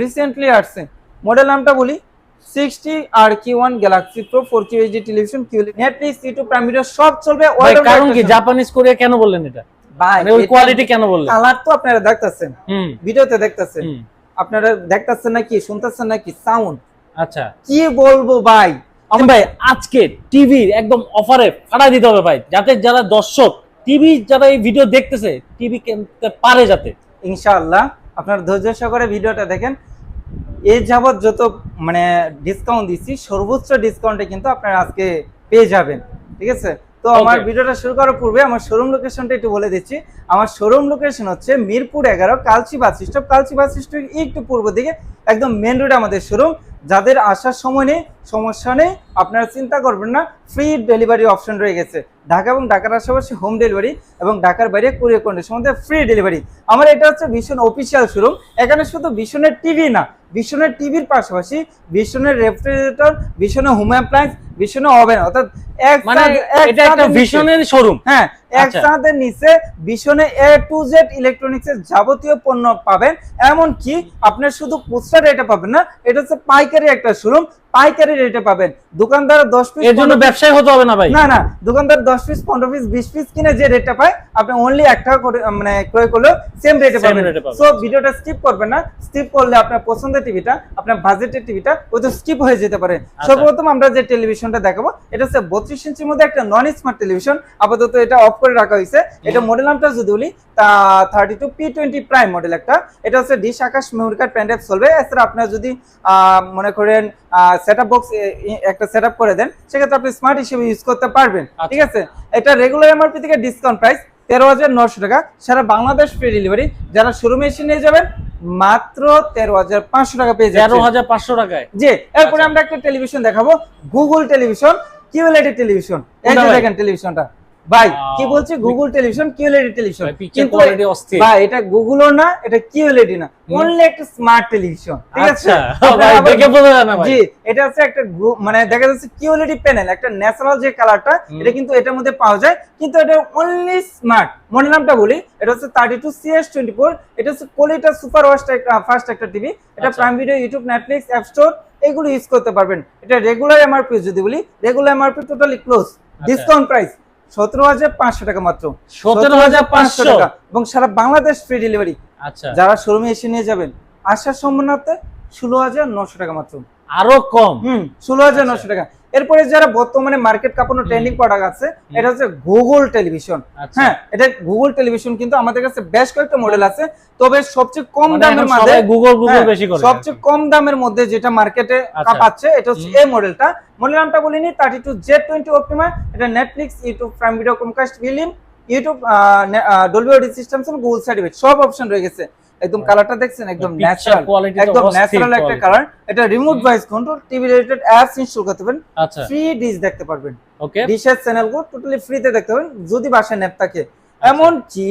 Recently আসছে। Model নামটা বলি সিক্সটি আর কি one Galaxy pro four Q HD television Q YouTube prime video সব চলবে কারণ কি জাপানিজ কোরিয়া কেন বললেন এটা? ভাই মানে ওই কোয়ালিটি কেন বললেন? কালার তো আপনারা দেখতেছেন ভিডিওতে দেখতেছেন। আপনারা দেখতেছেন নাকি শুনতেছেন নাকি? সাউন্ড আচ্ছা। কি বলব ভাই? আচ্ছা ভাই আজকে টিভির একদম অফারে ফাটাই দিতে হবে ভাই যাতে যারা দর্শক টিভি যারা এই ভিডিও দেখতেছে টিভি কিনতে পারে যাতে। ইনশাআল্লাহ। আপনার ধৈর্য সহকারে ভিডিওটা দেখেন। এ যাবৎ যত মানে ডিসকাউন্ট দিচ্ছি, সর্বোচ্চ ডিসকাউন্টে কিন্তু আপনারা আজকে পেয়ে যাবেন। ঠিক আছে? তো আমার. ভিডিওটা শুরু করার পূর্বে আমার শোরুম লোকেশনটা একটু বলে দিচ্ছি। আমার শোরুম লোকেশন হচ্ছে মিরপুর এগারো কালচি বাস স্টপ। কালচি বাস স্টপ একটু পূর্ব দিকে একদম মেন রোডে আমাদের শোরুম যাদের আসার সময় নেই সমস্যা নেই আপনারা চিন্তা করবেন না ফ্রি ডেলিভারি অপশন রয়ে গেছে। ঢাকা এবং ঢাকার আশেপাশে হোম ডেলিভারি এবং ঢাকার বাইরে কুরিয়ার কন্ডিশন মধ্যে ফ্রি ডেলিভারি আমার এটা হচ্ছে ভীষণ অফিসিয়াল শোরুম এখানে শুধু ভীষণের টিভি না ভীষণের টিভির পাশাপাশি ভীষণের রেফ্রিজারেটর ভীষণের হোম অ্যাপ্লায়েন্স ভীষণের ওভেন অর্থাৎ এক মানে এটা একটা ছাদের শোরুম হ্যাঁ এক আচ্ছা। ছাদের নিচে ভীষণে এ টু জেড ইলেকট্রনিক্স যাবতীয় পণ্য পাবেন। এমন কি আপনার শুধু খুচরা রেটে পাবেন না এটা হচ্ছে পাইকারি একটা শোরুম পাইকারি রেটে পাবেন। দোকানদার দশ পিস এর জন্য ব্যবসায় হতে হবে না ভাই। না না দোকানদার দশ পিস পনেরো পিস বিশ পিস কিনে যে রেটটা পায় আপনি অনলি টাকা করে মানে ক্রয় করলেও সেম রেটে পাবেন। সো ভিডিওটা স্কিপ করবেন না। স্কিপ করলে আপনার পছন্দের টিভিটা আপনার বাজেটের টিভিটা ওই তো স্কিপ হয়ে যেতে পারে। আচ্ছা। সর্বপ্রথম আমরা যে টেলিভিশনটা দেখাবো। এটা হচ্ছে বত্রিশ ইঞ্চির মধ্যে একটা নন স্মার্ট টেলিভিশন আপাতত এটা অফ করে রাখা হয়েছে। এটা মডেল নামটা যদি বলি তা thirty two P twenty prime model একটা। এটা হচ্ছে ডিশ আকাশ মেমোরি কার্ড প্যান্ডেপ চলবে। এছাড়া আপনার যদি মনে করেন সেট আপ বক্স একটা সেট আপ করে দেন সেক্ষেত্রে আপনি স্মার্ট হিসেবে ইউজ করতে পারবেন। আচ্ছা। ঠিক আছে? এটা রেগুলার এমআরপি থেকে ডিসকাউন্ট প্রাইস তেরো হাজার নশো টাকা। সারা বাংলাদেশ ফ্রি ডেলিভারি যারা শোরুমে এসে নিয়ে যাবেন মাত্র তেরো হাজার পাঁচশো টাকা পেয়ে তেরো হাজার পাঁচশো টাকায়? জি এরপরে আচ্ছা। আমরা একটা টেলিভিশন দেখাবো। Google television QLED television. এই দেখেন টেলিভিশনটা। ভাই কি বলছি? গুগল টেলিভিশন কিউএলইডি টেলিভিশন অস্থির। ভাই এটা গুগলও না এটা কিউএলইডি না। অনলি একটা স্মার্ট টেলিভিশন ঠিক আছে? আচ্ছা ভাই দেখে বোঝা যায় না ভাই। জি এটা হচ্ছে একটা মানে দেখা যাচ্ছে কিউএলইডি প্যানেল একটা ন্যাচারাল যে কালারটা এটা কিন্তু এটার মধ্যে পাওয়া যায়। কিন্তু এটা অনলি স্মার্ট মডেল নামটা বলি এটা হচ্ছে thirty two CS twenty four এটা হচ্ছে কোলিটা সুপার ওয়াস্ট ফার্স্ট একটা টিভি এটা। Prime video YouTube Netflix app store এগুলো ইউজ করতে পারবেন। এটা রেগুলার এমআরপি যদি বলি regular MRP totally close discount price সতেরো হাজার পাঁচশো টাকা মাত্র। সতেরো হাজার পাঁচশো? টাকা। এবং সারা বাংলাদেশ ফ্রি ডেলিভারি আচ্ছা। যারা শোরুমে এসে নিয়ে যাবেন আসার সম্ভাবনাতে ষোলো হাজার নশো টাকা মাত্র। আরও কম? হুম ষোলো হাজার নশো টাকা। এরপরে যারা বর্তমানে মার্কেট কাপানো। ট্রেন্ডিং প্রোডাক্ট আছে এটা হচ্ছে গুগল টেলিভিশন আচ্ছা। হ্যাঁ এটা গুগল টেলিভিশন কিন্তু আমাদের কাছে বেশ কয়েকটা মডেল আছে। তবে সবচেয়ে কম মানে দামের মধ্যে গুগল গুগল হ্যাঁ, বেশি করে সবচেয়ে কম দামের মধ্যে যেটা মার্কেটে আচ্ছা। কাপাচ্ছে এটা হচ্ছে। এই মডেলটা মডেল নামটা বলিনি thirty two Z twenty Optima এটা Netflix YouTube prime video Comcast film YouTube Dolby audio systems Google certificate সব অপশন রয়ে গেছে। একদম কালারটা দেখছেন? একদম ন্যাচারাল তো একদম ন্যাচারাল একটা কালার এটা remote voice control TV related apps install করতে পারবেন। আচ্ছা। ফ্রি ডিশ দেখতে পারবেন। ওকে ডিশের চ্যানেলগুলো টোটালি ফ্রিতে দেখতে পাবেন যদি বাসায় নেট থাকে। এমন কি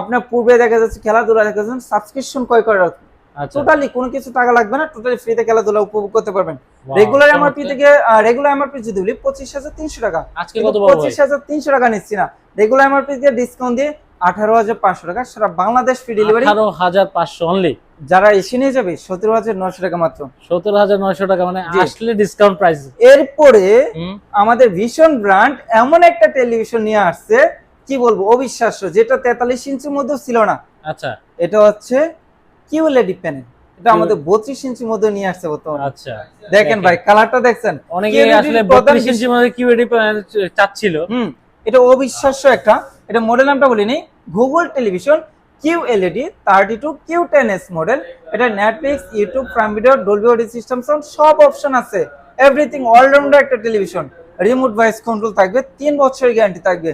আপনার পূর্বে দেখা যাচ্ছে খেলাধুলা দেখা যাচ্ছে সাবস্ক্রিপশন ক্রয় করার আচ্ছা। টোটালি কোনো কিছু টাকা লাগবে না টোটালি ফ্রিতে খেলাধুলা উপভোগ করতে পারবেন। Regular MRP. থেকে রেগুলার এমআরপি যদি বলি পঁচিশ হাজার তিনশো টাকা। পঁচিশ হাজার তিনশো টাকা নিচ্ছি না। রেগুলার এমআরপি দিয়ে ডিসকাউন্ট দিয়ে আঠারো হাজার পাঁচশো টাকা। সারা বাংলাদেশ ফ্রি ডেলিভারি আঠারো হাজার পাঁচশো অনলি যারা এসে নিয়ে যাবে সতেরো হাজার নশো টাকা মাত্র। সতেরো হাজার নয়শো টাকা মানে আসলে ডিসকাউন্ট প্রাইস এরপরে আমাদের ভীষণ ব্র্যান্ড এমন একটা টেলিভিশন নিয়ে আসছে কি বলব অবিশ্বাস্য যেটা তেতাল্লিশ ইঞ্চির মধ্যেও ছিল না। আচ্ছা। এটা হচ্ছে কিউএলইডি প্যানেল এটা আমাদের বত্রিশ ইঞ্চির মধ্যে নিয়ে আসছে বর্তমানে। আচ্ছা। দেখেন ভাই কালারটা দেখছেন। অনেকে QLED আসলে প্রধান বত্রিশ ইঞ্চির মধ্যে কিউএডি চাচ্ছিল। হুম এটা অবিশ্বাস্য একটা। এটা মডেল নামটা বলিনি Google television Q LED thirty two Q ten S model এটা Netflix YouTube prime video Dolby audio system sound সব অপশন আছে। এভরিথিং অলরাউন্ডার একটা টেলিভিশন রিমোট ভয়েস কন্ট্রোল থাকবে তিন বছরের গ্যারান্টি থাকবে।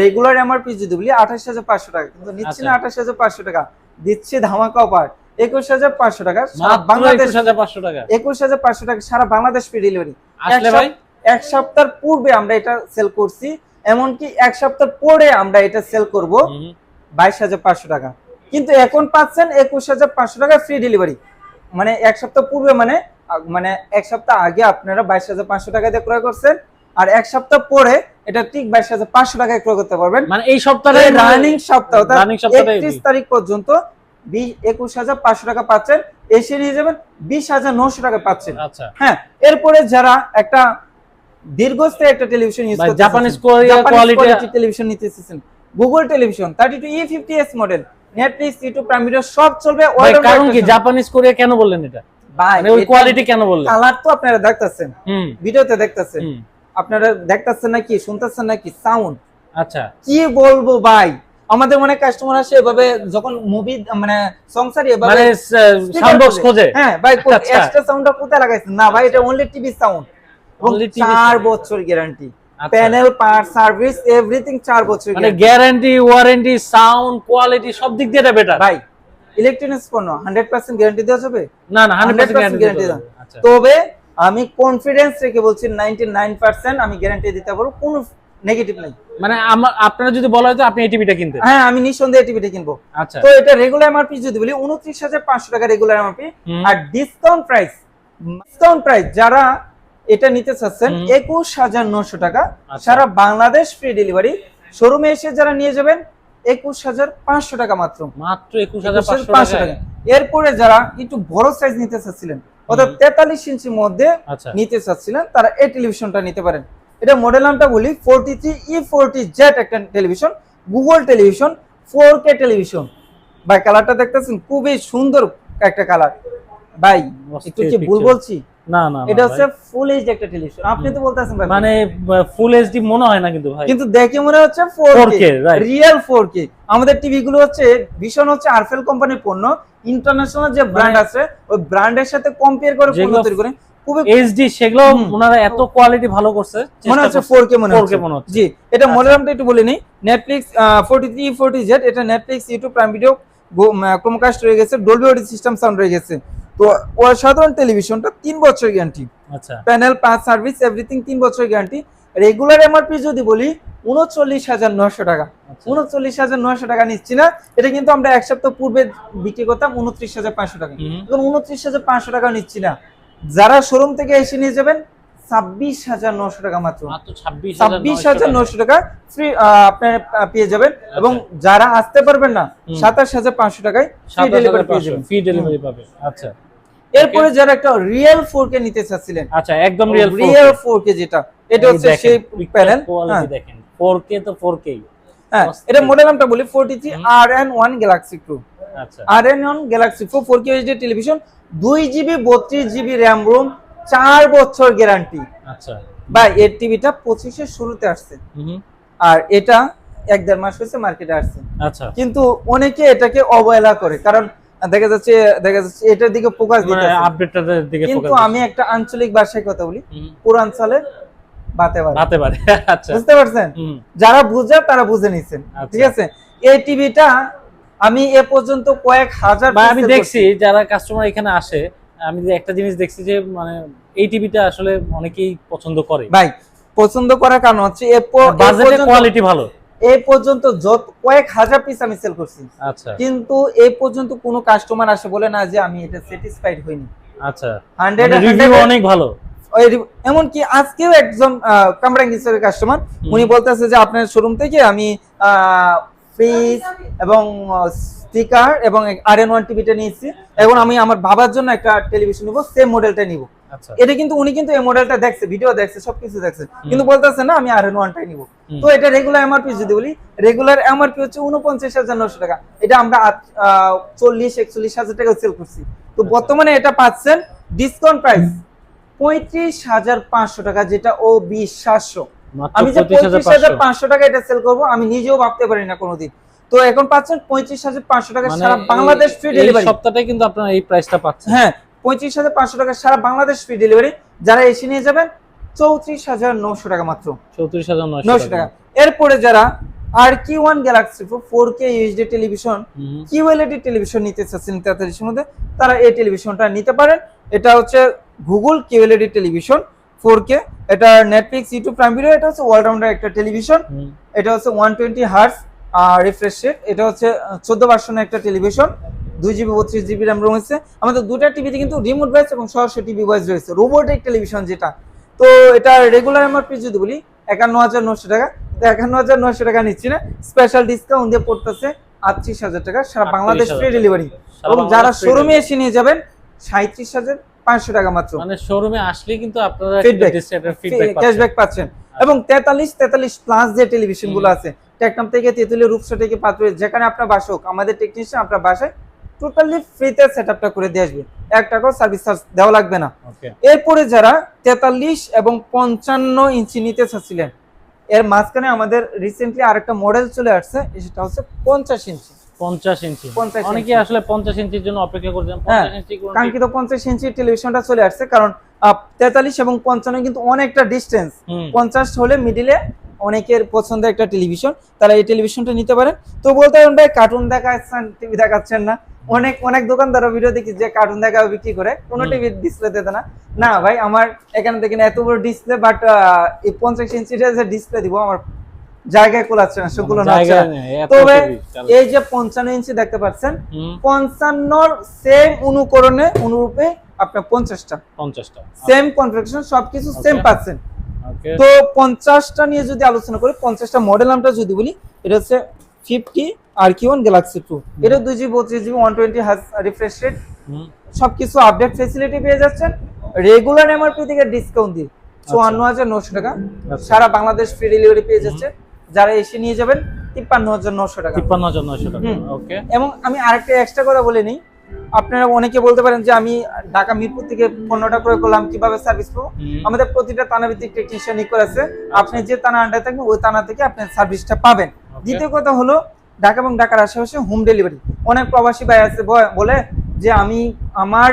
রেগুলার এমআরপি যদি বলি আঠাশ হাজার পাঁচশো টাকা। কিন্তু নিচ্ছি না আচ্ছা। আঠাশ হাজার পাঁচশো টাকা। দিচ্ছি ধামাকা অফার একুশ হাজার পাঁচশো টাকা। বাংলাদেশ একুশ হাজার পাঁচশো টাকা। একুশ হাজার পাঁচশো টাকা সারা বাংলাদেশ ফ্রি ডেলিভারি ভাই এক সপ্তাহ পূর্বে আমরা এটা সেল করছি। এমনকি এক সপ্তাহ পরে আমরা এটা সেল করব। বাইশ হাজার পাঁচশো টাকা। কিন্তু এখন পাচ্ছেন একুশ হাজার পাঁচশো টাকা ফ্রি ডেলিভারি মানে এক সপ্তাহ পূর্বে মানে মানে এক সপ্তাহ আগে আপনারা বাইশ হাজার পাঁচশো টাকা দিয়ে ক্রয় করছেন আর এক সপ্তাহ পরে এটা ঠিক বাইশ হাজার পাঁচশো টাকায় ক্রয় করতে পারবেন। মানে এই সপ্তাহে রানিং সপ্তাহ Running সপ্তাহটাই একত্রিশ তারিখ পর্যন্ত একুশ হাজার পাঁচশো টাকা পাচ্ছেন। এসে নিয়ে যাবেন বিশ হাজার নশো টাকা পাচ্ছেন। আচ্ছা। হ্যাঁ এরপরে যারা একটা দীর্ঘস্থায়ী একটা টেলিভিশন ইউজ করতে জাপানিজ কোরিয়া quality টেলিভিশন নিতে Google television thirty two E fifty S model Netflix YouTube prime video সব চলবে কারণ কি জাপানিজ কোরিয়া কেন বললেন এটা? ভাই মানে ওই কোয়ালিটি কেন বললেন? কালার তো আপনারা দেখতেছেন। ভিডিওতে দেখতেছেন। আপনারা দেখতেছেন নাকি শুনতেছেন নাকি? সাউন্ড আচ্ছা। কি বলব ভাই? আমাদের মনে কাস্টমার আসে এভাবে যখন মুভি মানে সংসারই এভাবে মানে সাউন্ড বক্স খোঁজে। হ্যাঁ ভাই আচ্ছা। এক্সট্রা সাউন্ডটা কোথায় লাগাইছেন? না ভাই এটা অনলি টিভি সাউন্ড চার বছর guarantee. Panel part service everything চার বছর মানে গ্যারান্টি ওয়ারেন্টি সাউন্ড কোয়ালিটি সব দিক দিয়ে এটা বেটার ভাই ইলেকট্রনিক্স পণ্য হান্ড্রেড পার্সেন্ট গ্যারান্টি দেওয়া যাবে? না না হান্ড্রেড পার্সেন্ট গ্যারান্টি আচ্ছা। তবে আমি কনফিডেন্স রেখে বলছি নাইনটি নাইন পার্সেন্ট আমি গ্যারান্টি দিতে পারব কোনো নেগেটিভ নাই। মানে আমার আপনারা যদি বলা হয় আপনি এই টিভিটা কিনতেন। হ্যাঁ আমি নিঃসন্দেহে টিভিটা কিনবো। আচ্ছা। তো এটা রেগুলার এমআরপি যদি বলি উনত্রিশ হাজার পাঁচশো টাকা রেগুলার এমআরপি। আর ডিসকাউন্ট প্রাইস ডিসকাউন্ট প্রাইস যারা এটা নিতে চাচ্ছেন একুশ হাজার নশো টাকা। আচ্ছা। সারা বাংলাদেশ ফ্রি ডেলিভারি শোরুমে এসে যারা নিয়ে যাবেন একুশ হাজার পাঁচশো টাকা মাত্র। মাত্র একুশ হাজার পাঁচশো টাকা। এরপরে যারা একটু বড় সাইজ নিতে চাচ্ছিলেন অর্থাৎ তেতাল্লিশ ইঞ্চির মধ্যে আচ্ছা। নিতে চাচ্ছিলেন তারা এই টেলিভিশনটা নিতে পারেন। এটা মডেল নামটা বলি forty three E forty Z একটা television Google television four K television ভাই কালারটা দেখতেছেন? খুবই সুন্দর একটা কালার ভাই একটু কি ভুল বলছি? না না এটা হচ্ছে ফুল এইচ একটা টেলিভিশন আপনি তো বলতেছেন ভাই। মানে ফুল এইচডি মনে হয় না কিন্তু ভাই। কিন্তু দেখে মনে হচ্ছে 4K, রিয়েল ফোর কে আমাদের টিভি গুলো হচ্ছে ভীষণ হচ্ছে আরফেল কোম্পানির পণ্য। ইন্টারন্যাশনাল যে ব্র্যান্ড আছে ওই ব্র্যান্ডের সাথে কম্পেয়ার করে পণ্য মানে তৈরি করে খুবই এইচডি সেগুলো ওনারা এত কোয়ালিটি ভালো করছে মনে হচ্ছে করছে। ফোর কে মনে 4K হচ্ছে। মনে হচ্ছে। জি এটা আচ্ছা। মডেল একটু বলে নিই। Netflix forty three forty Z এটা Netflix YouTube prime video Chromecast রয়ে গেছে ডলবি অডিও সিস্টেম সাউন্ড রয়ে গেছে। তো অসাধারণ টেলিভিশনটা তিন বছর গ্যারান্টি আচ্ছা। প্যানেল পাঁচ সার্ভিস এভরিথিং তিন বছর গ্যারান্টি রেগুলার এমআরপি যদি বলি উনচল্লিশ হাজার নশো টাকা। আচ্ছা। উনচল্লিশ হাজার নশো টাকা নিচ্ছি না। এটা কিন্তু আমরা এক সপ্তাহ পূর্বে বিক্রি করতাম উনত্রিশ হাজার পাঁচশো টাকা। এখন উনত্রিশ হাজার পাঁচশো টাকা নিচ্ছি না। যারা শোরুম থেকে এসে নিয়ে যাবেন ছাব্বিশ হাজার নশো টাকা মাত্র। ছাব্বিশ হাজার নশো টাকা। ফ্রি আপনার পেয়ে যাবেন। এবং যারা আসতে পারবেন না আচ্ছা। সাতাশ হাজার পাঁচশো টাকায় ফ্রি ডেলিভারি পেয়ে যাবেন। ফ্রি ডেলিভারি পাবে আচ্ছা। এরপরে যারা একটা রিয়েল ফোর কে নিতে চাচ্ছিলেন আচ্ছা একদম রিয়েল রিয়েল ফোর কে যেটা এটা হচ্ছে সেই প্যানেল দেখেন 4K তো 4K হ্যাঁ এটা মডেল নামটা বলি ফোরটি থ্রি হুম। আর এন ওয়ান গ্যালাক্সি টু আচ্ছা। আর N one Galaxy four four K HD television দুই জিবি বত্রিশ জিবি র্যাম রোম চার বছর গ্যারান্টি আচ্ছা। বা এর টিভিটা পঁচিশের শুরুতে আসছে। আর এটা এক দেড় মাস হয়েছে মার্কেটে আসছে। আচ্ছা। কিন্তু অনেকে এটাকে অবহেলা করে কারণ দেখা যাচ্ছে দেখা যাচ্ছে এটার দিকে ফোকাস দিতে আপডেটটার দিকে কিন্তু আমি একটা আঞ্চলিক ভাষায় কথা বলি পূর্বাঞ্চলে বাতে পারে হতে পারে আচ্ছা। বুঝতে পারছেন? যারা বুঝে তারা বুঝে নিছেন আচ্ছা। ঠিক আছে? এই টিভিটা আমি এ পর্যন্ত কয়েক হাজার আমি দেখছি যারা কাস্টমার এখানে আসে আমি একটা জিনিস দেখছি যে মানে এই টিভিটা আসলে অনেকেই পছন্দ করে। ভাই পছন্দ করার কারণ হচ্ছে কোয়ালিটি ভালো। এই পর্যন্ত যত কয়েক হাজার পিস আমি সেল করছি। আচ্ছা। কিন্তু এই পর্যন্ত কোনো কাস্টমার আসে বলে না যে আমি এটা স্যাটিসফাইড হইনি। আচ্ছা। হান্ড্রেড রিভিউ অনেক ভালো। এমনকি আজকেও একজন কামরাং হিসেবে কাস্টমার উনি বলতেছে যে আপনার শোরুম থেকে আমি ফ্রিজ এবং স্টিকার এবং আর এন ওয়ান টিভিটা নিয়েছি। এবং আমি আমার বাবার জন্য একটা টেলিভিশন নিব সেম মডেলটা নিব। এটা কিন্তু উনি কিন্তু এই মডেলটা দেখছে ভিডিও দেখছে সবকিছু দেখছে। কিন্তু বলতেছে না আমি আর এন ওয়ানটাই নিব। তো এটা রেগুলার এমআরপি যদি বলি রেগুলার এমআরপি হচ্ছে উনপঞ্চাশ হাজার নশো টাকা। এটা আমরা চল্লিশ একচল্লিশ হাজার টাকা সেল করছি। তো আচ্ছা। বর্তমানে এটা পাচ্ছেন ডিসকাউন্ট প্রাইস পঁয়ত্রিশ হাজার পাঁচশো টাকা যেটা ও বিশ্বাস্য আমি যে পঁয়ত্রিশ হাজার পাঁচশো। টাকা এটা সেল করব আমি নিজেও ভাবতে পারি না কোনোদিন। তো এখন পাচ্ছেন পঁয়ত্রিশ হাজার পাঁচশো টাকা মানে সারা বাংলাদেশ ফ্রি ডেলিভারি সপ্তাহটাই কিন্তু আপনারা এই প্রাইসটা পাচ্ছেন। হ্যাঁ পঁয়ত্রিশ হাজার পাঁচশো টাকা সারা বাংলাদেশ ফ্রি ডেলিভারি যারা এসে নিয়ে যাবেন চৌত্রিশ হাজার নশো টাকা মাত্র। চৌত্রিশ হাজার নশো টাকা। এরপরে যারা আর কি one Galaxy four K USD television QLED television নিতে চাচ্ছেন তেতাল্লিশের মধ্যে তারা এই টেলিভিশনটা নিতে পারেন। এটা হচ্ছে Google QLED television four K এটা নেটফ্লিক্স ইউটিউব প্রাইম ভিডিও এটা হচ্ছে অলরাউন্ডার একটা টেলিভিশন এটা হচ্ছে one twenty hertz refresh rate এটা হচ্ছে চোদ্দ ভার্সনের একটা টেলিভিশন দুই জিবি বত্রিশ জিবি র্যাম রয়েছে আমাদের দুটা টিভিতে কিন্তু রিমোট ভয়েস এবং সরাসরি টিভি ভয়েস রয়েছে। রোবোটিক টেলিভিশন যেটা। তো এটা রেগুলার এমআরপি যদি বলি একান্ন হাজার নশো টাকা। তো একান্ন হাজার নশো টাকা নিচ্ছি না। স্পেশাল ডিসকাউন্ট দিয়ে পড়তেছে আটত্রিশ হাজার টাকা। সারা বাংলাদেশ ফ্রি ডেলিভারি এবং যারা শোরুমে এসে নিয়ে যাবেন সাঁত্রিশ হাজার পাঁচশো টাকা মাত্র। মানে শোরুমে আসলে কিন্তু আপনারা ক্যাশব্যাক পাচ্ছেন। এবং তেতাল্লিশ তেতাল্লিশ প্লাস যে টেলিভিশনগুলো আছে টেকনাম থেকে তেতুলি রূপসা থেকে পাত্র যেখানে আপনার বাসক আমাদের টেকনিশিয়ান আপনার বাসায় টোটালি ফ্রিতে সেট আপটা করে দিয়ে আসবে। এক টাকাও সার্ভিস চার্জ দেওয়া লাগবে না। এরপরে যারা তেতাল্লিশ এবং পঞ্চান্ন ইঞ্চি নিতে চাচ্ছিলেন এর মাঝখানে আমাদের রিসেন্টলি আরেকটা মডেল চলে আসছে সেটা হচ্ছে পঞ্চাশ ইঞ্চি। পঞ্চাশ ইঞ্চি। 50 অনেকে আসলে পঞ্চাশ ইঞ্চির জন্য অপেক্ষা করছেন। হ্যাঁ, ইঞ্চি কাঙ্ক্ষিত পঞ্চাশ ইঞ্চি টেলিভিশনটা চলে আসছে কারণ তেতাল্লিশ এবং পঞ্চান্ন কিন্তু অনেকটা ডিস্টেন্স হুম, পঞ্চাশ হলে মিডিলে অনেকের পছন্দের একটা টেলিভিশন তারা এই টেলিভিশনটা নিতে পারেন। তো বলতে পারেন ভাই কার্টুন দেখাচ্ছেন টিভি দেখাচ্ছেন না। অনেক অনেক দোকানদার ভিডিও দেখি যে কার্টুন দেখা বিক্রি করে কোনো টিভি ডিসপ্লে দেতে না। না ভাই আমার এখানে দেখেন এত বড় ডিসপ্লে বাট এই পঞ্চাশ ইঞ্চিটা যে ডিসপ্লে দিব আমার জায়গায় কোলাচ্ছে না সেগুলো না। তবে এই যে পঞ্চান্ন ইঞ্চি দেখতে পাচ্ছেন পঞ্চান্নর সেম অনুকরণে অনুরূপে আপনার পঞ্চাশটা। পঞ্চাশটা। সেম কনফিগারেশন সবকিছু সেম পাচ্ছেন। তো পঞ্চাশটা নিয়ে যদি আলোচনা করি পঞ্চাশটা মডেল নামটা যদি বলি এটা হচ্ছে ফিফটি আর কি ওয়ান গ্যালাক্সি টু এটা দুই জিবি বত্রিশ GB one twenty refresh rate সবকিছু আপডেট ফেসিলিটি পেয়ে যাচ্ছেন। রেগুলার এমআরপি থেকে ডিসকাউন্ট দিয়ে চুয়ান্ন হাজার নশো টাকা। আচ্ছা। সারা বাংলাদেশ ফ্রি ডেলিভারি পেয়ে যাচ্ছে। যারা এসে নিয়ে যাবেন তিপ্পান্ন হাজার নশো টাকা। তিপ্পান্ন হাজার নয়শো টাকা ওকে এবং আমি আরেকটা এক্সট্রা কথা বলে নিই। আপনারা অনেকে বলতে পারেন যে আমি ঢাকা মিরপুর থেকে পণ্যটা ক্রয় করলাম কীভাবে সার্ভিস পাবো আমাদের প্রতিটা থানা ভিত্তিক টেকনিশিয়ান নিক আছে। আপনি যে থানা আন্ডার থাকবেন ওই থানা থেকে আপনি সার্ভিসটা পাবেন। দ্বিতীয় কথা হলো ঢাকা এবং ঢাকার আশেপাশে হোম ডেলিভারি অনেক প্রবাসী ভাই আছে বলে যে আমি আমার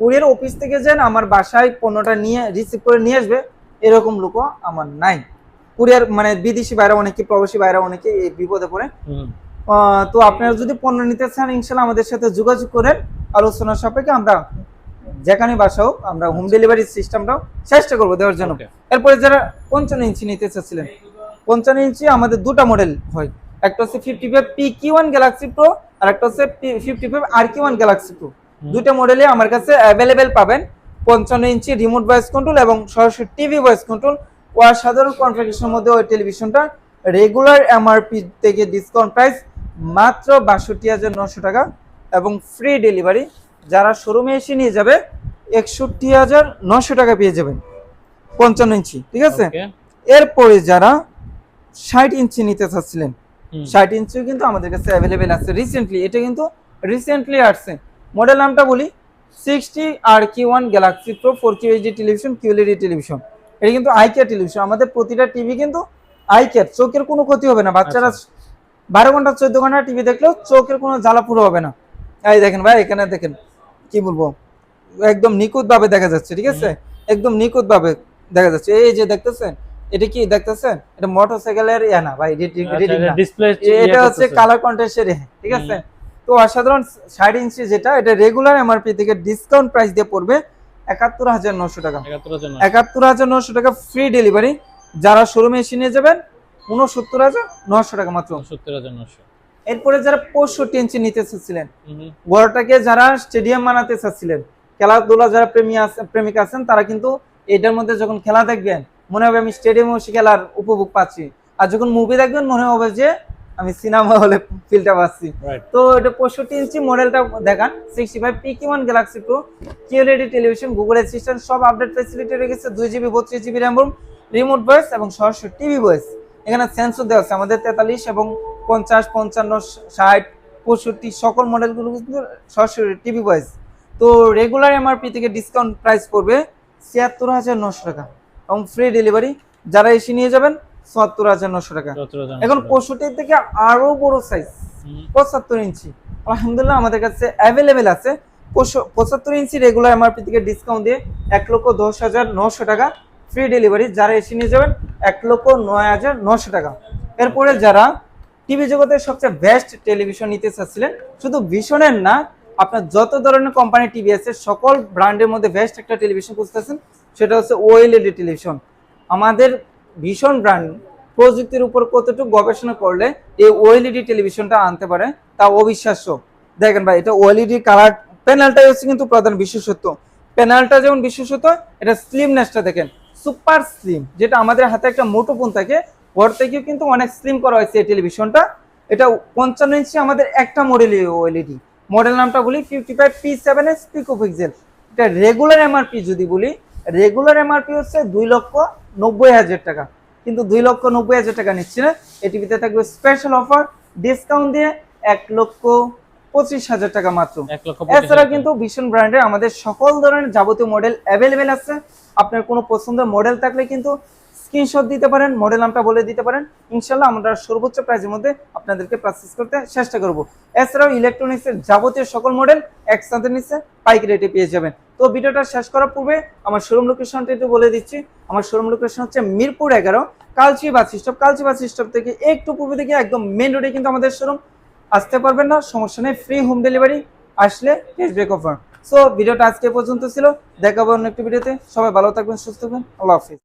কুরিয়ার অফিস থেকে যেন আমার বাসায় পণ্যটা নিয়ে রিসিভ করে নিয়ে আসবে এরকম লোকও আমার নাই। কুরিয়ার মানে বিদেশি বাইরে অনেকে প্রবাসী বাইরে অনেকে এই বিপদে পড়ে। তো আপনারা যদি পণ্য নিতে চান ইনশাল্লাহ আমাদের সাথে যোগাযোগ করেন। আলোচনা সাপেক্ষে আমরা যেখানে বাসা হোক আমরা হোম ডেলিভারি সিস্টেমটাও চেষ্টা করব দেওয়ার জন্য। এরপরে যারা পঞ্চান্ন ইঞ্চি নিতে চাচ্ছিলেন পঞ্চান্ন ইঞ্চি আমাদের দুটা মডেল হয়। একটা হচ্ছে ফিফটি ফাইভ পি কি ওয়ান গ্যালাক্সি প্রো আর একটা হচ্ছে ফিফটি ফাইভ আর কি ওয়ান গ্যালাক্সি প্রো দুইটা মডেলে আমার কাছে অ্যাভেলেবেল পাবেন পঞ্চান্ন ইঞ্চি রিমোট ভয়েস কন্ট্রোল এবং সরাসরি টিভি ভয়েস কন্ট্রোল ও সাধারণ কনফিগারেশনের মধ্যে ওই টেলিভিশনটা রেগুলার এমআরপি থেকে ডিসকাউন্ট প্রাইস মাত্র বাষট্টি হাজার নশো টাকা এবং ফ্রি ডেলিভারি যারা শোরুমে এসে নিয়ে যাবে একষট্টি হাজার নশো টাকা পেয়ে যাবেন। পঞ্চান্ন ইঞ্চি ঠিক আছে? এরপরে যারা ষাট ইঞ্চি নিতে চাচ্ছিলেন ষাট ইঞ্চিও কিন্তু আমাদের কাছে অ্যাভেলেবেল আছে। রিসেন্টলি এটা কিন্তু রিসেন্টলি আসছে। মডেল নামটা বলি সিক্সটি আর কি one Galaxy pro four Q HD television QLED television এটা কিন্তু আইকেয়ার টেলিভিশন আমাদের প্রতিটা টিভি কিন্তু আইকেয়ার চোখের কোনো ক্ষতি হবে না। বাচ্চারা বারো ঘণ্টা চোদ্দ ঘণ্টা টিভি দেখলেও চোখের কোনো জ্বালা পুরো হবে না। এই দেখেন ভাই এখানে দেখেন কি বলব? একদম নিখুঁত ভাবে দেখা যাচ্ছে ঠিক আছে? একদম নিখুঁত ভাবে দেখা যাচ্ছে। এই যে দেখতেছেন এটা কি দেখতেছেন? এটা মোটরসাইকেলের ইয়া না ভাই আচ্ছা, এটা এটা হচ্ছে কালার কন্ট্রাস্টের ঠিক আছে? তো অসাধারণ ষাট ইঞ্চি যেটা এটা রেগুলার এমআরপি থেকে ডিসকাউন্ট প্রাইস দিয়ে পড়বে একাত্তর হাজার নশো টাকা। একাত্তর হাজার নয়শো, একাত্তর হাজার নশো টাকা ফ্রি ডেলিভারি যারা শোরুমে এসে নিয়ে যাবেন উনসত্তর হাজার নশো টাকা মাত্র। সত্তর হাজার নয়শো। এরপরে যারা পঁয়ষট্টি ইঞ্চি নিতে চাচ্ছিলেন বড়টাকে যারা স্টেডিয়াম বানাতে চাচ্ছিলেন খেলাধুলা যারা প্রেমী আছে- প্রেমিক আছেন তারা কিন্তু এটার মধ্যে যখন খেলা দেখবেন মনে হবে আমি স্টেডিয়ামে বসে খেলার উপভোগ পাচ্ছি। আর যখন মুভি দেখবেন মনে হবে যে আমি সিনেমা হলে ফিলটা পাচ্ছি। তো এটা পঁয়ষট্টি ইঞ্চি মডেলটা দেখান sixty five P K one Galaxy pro QLED television Google assistant সব আপডেট ফেসিলিটি রেখেছে দুই জিবি বত্রিশ GB RAM ROM remote voice এবং সরাসরি টিভি ভয়েস এখানে সেন্সর দেওয়া আছে। আমাদের তেতাল্লিশ এবং পঞ্চাশ পঞ্চান্ন ষাট পঁয়ষট্টি সকল মডেলগুলো কিন্তু সরাসরি টিভি ভয়েস তো রেগুলার এমআরপি থেকে ডিসকাউন্ট প্রাইস পড়বে ছিয়াত্তর হাজার নশো টাকা এবং ফ্রি ডেলিভারি যারা এসে নিয়ে যাবেন চুয়াত্তর হাজার নশো টাকা। এখন পঁয়ষট্টি থেকে আরও বড় সাইজ পঁচাত্তর ইঞ্চি। আলহামদুলিল্লাহ আমাদের কাছে অ্যাভেলেবেল আছে। পঁচাত্তর ইঞ্চি রেগুলার এমআরপি থেকে ডিসকাউন্ট দিয়ে এক লক্ষ দশ হাজার নশো টাকা। ফ্রি ডেলিভারি যারা এসে নিয়ে যাবেন, এক লক্ষ নয় হাজার নশো টাকা। এরপরে যারা টিভি জগতের সবচেয়ে বেস্ট টেলিভিশন নিতে চাচ্ছিলেন, শুধু ভীষণের না, আপনার যত ধরনের কোম্পানি টিভি আছে, সকল ব্র্যান্ডের মধ্যে বেস্ট একটা টেলিভিশন খুঁজতেছেন সেটা হচ্ছে ওএলইডি টেলিভিশন আমাদের ভীষণ ব্র্যান্ড প্রযুক্তির উপর কতটুকু গবেষণা করলে এই ওএলইডি টেলিভিশনটা আনতে পারে, তা অবিশ্বাস্য। দেখেন ভাই, এটা ওএলইডি কালার প্যানেলটাই হচ্ছে কিন্তু প্রধান বিশেষত্ব। প্যানেলটা যেমন বিশেষত্ব, এটা স্লিমনেসটা দেখেন। সুপার স্লিম, যেটা আমাদের হাতে একটা মোটো ফোন থাকে ঘর থেকেও কিন্তু অনেক স্লিম করা হয়েছে এই টেলিভিশনটা। এটা পঞ্চান্ন ইঞ্চি আমাদের একটা মডেল ওএলইডি মডেল নামটা বলি fifty five P seven S pico pixel এটা রেগুলার এমআরপি যদি বলি রেগুলার এমআরপি হচ্ছে দুই লক্ষ নব্বই হাজার টাকা। কিন্তু দুই লক্ষ নব্বই হাজার টাকা নিচ্ছে না। এই টিভিতে থাকবে স্পেশাল অফার ডিসকাউন্ট দিয়ে এক লক্ষ পঁচিশ হাজার টাকা মাত্র। এছাড়া কিন্তু ভীষণ ব্র্যান্ডের আমাদের সকল ধরনের যাবতীয় মডেল অ্যাভেলেবেল আছে। আপনার কোনো পছন্দের মডেল থাকলে কিন্তু স্ক্রিনশট দিতে পারেন মডেল নামটা বলে দিতে পারেন। ইনশাল্লাহ আমরা সর্বোচ্চ প্রাইসের মধ্যে আপনাদেরকে পারচেস করতে চেষ্টা করব। এছাড়াও ইলেকট্রনিক্সের যাবতীয় সকল মডেল একসাথে নিচে পাইক রেটে পেয়ে যাবেন। তো ভিডিওটা শেষ করার পূর্বে আমার শোরুম লোকেশনটা একটু বলে দিচ্ছি। আমার শোরুম লোকেশন হচ্ছে মিরপুর এগারো কালচি বাস স্টপ কালচি বাস স্টপ থেকে একটু পূর্বে দিকে একদম মেন রোডে কিন্তু আমাদের শোরুম আসতে পারবেন না, সমস্যা নেই। ফ্রি হোম ডেলিভারি আসলে ক্যাশব্যাক অফার সো ভিডিওটা আজকে পর্যন্ত ছিল। দেখাবো অন্য একটি ভিডিওতে সবাই ভালো থাকবেন, সুস্থ থাকবেন। আল্লাহ হাফিজ।